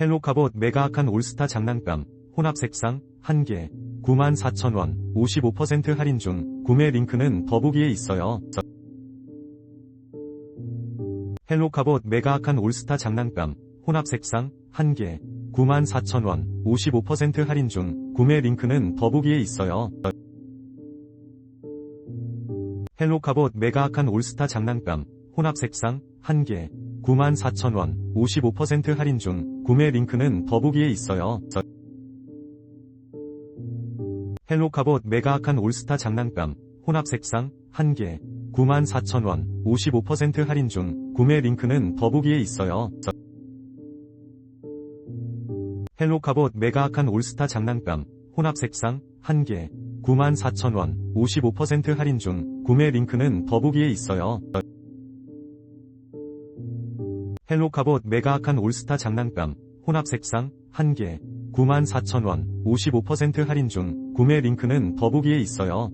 헬로카봇 메가악한 올스타 장난감 혼합 색상 1개 94,000원 55% 할인 중 구매 링크는 더보기에 있어요. 헬로카봇 메가악한 올스타 장난감 혼합 색상 1개 94,000원 55% 할인 중 구매 링크는 더보기에 있어요. 헬로카봇 메가악한 올스타 장난감 혼합 색상 1개 94,000원 55% 할인 중 구매 링크는 더보기에 있어요. 헬로카봇 메가악한 올스타 장난감 혼합 색상 1개 94,000원 55% 할인 중 구매 링크는 더보기에 있어요. 헬로카봇 메가악한 올스타 장난감 혼합 색상 1개 94,000원 55% 할인 중 구매 링크는 더보기에 있어요. 헬로카봇 메가악한 올스타 장난감 혼합 색상 1개 94,000원 55% 할인 중 구매 링크는 더보기에 있어요.